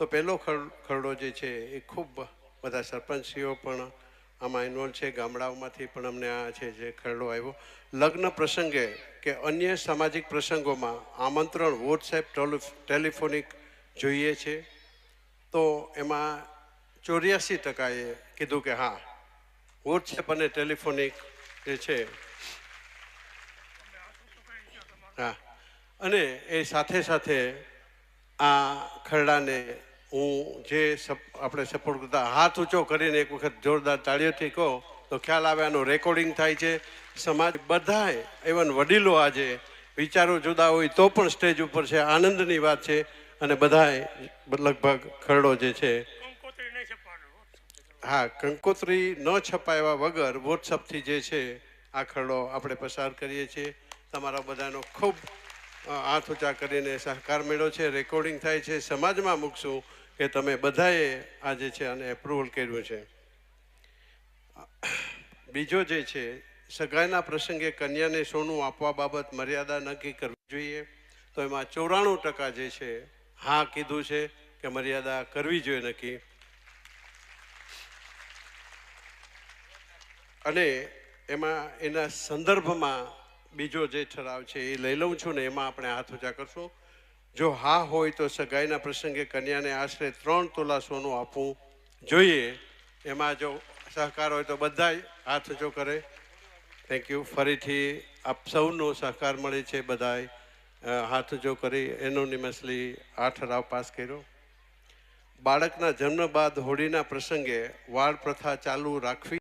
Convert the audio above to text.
તો પહેલો ખર- ખરડો જે છે એ ખૂબ બધા સરપંચશ્રીઓ પણ આમાં ઇન્વોલ્વ છે. ગામડાઓમાંથી પણ અમને આ છે જે ખરડો આવ્યો. લગ્ન પ્રસંગે કે અન્ય સામાજિક પ્રસંગોમાં આમંત્રણ વોટ્સએપ ટેલિફોનિક જોઈએ છે. તો એમાં ચોર્યાસી ટકાએ કીધું કે હા વોટ્સએપ અને ટેલિફોનિક જે છે હા. અને એ સાથે સાથે આ ખરડાને હું જે આપણે સપોર્ટ કરતા હાથ ઊંચો કરીને એક વખત જોરદાર તાળીઓથી કહો તો ખ્યાલ આવે આનું રેકોર્ડિંગ થાય છે. સમાજ બધાએ ઇવન વડીલો આજે વિચારો જુદા હોય તો પણ સ્ટેજ ઉપર છે આનંદની વાત છે અને બધાએ લગભગ ખરડો જે છે. હા કંકોત્રી ન છપાયા વગર વોટ્સઅપથી જે છે આ ખરડો આપણે પસાર કરીએ છીએ. તમારા બધાનો ખૂબ હાથ ઊંચા કરીને સહકાર મેળવ્યો છે રેકોર્ડિંગ થાય છે, સમાજમાં મૂકશું કે તમે બધાએ આ જે છે આને એપ્રુવલ કર્યું છે. બીજો જે છે, સગાઈના પ્રસંગે કન્યાને સોનું આપવા બાબત મર્યાદા નક્કી કરવી જોઈએ, તો એમાં ચોરાણું ટકા જે છે, હા કીધું છે કે મર્યાદા કરવી જોઈએ નક્કી. અને એમાં એના સંદર્ભમાં બીજો જે ઠરાવ છે એ લઈ લઉં છું ને એમાં આપણે હાથ ઊંચા કરશું. જો હા હોય તો સગાઈના પ્રસંગે કન્યાને આશરે ત્રણ તોલા સોનું આપવું જોઈએ. એમાં જો સહકાર હોય તો બધા હાથ ઊંચો કરે. થેન્ક યુ ફરીથી આપ સૌનો સહકાર મળે છે બધાએ હાથ ઊંચો કરી એનોનિમસલી આ ઠરાવ પાસ કર્યો. બાળકના જન્મ બાદ હોળીના પ્રસંગે વાળ પ્રથા ચાલુ રાખવી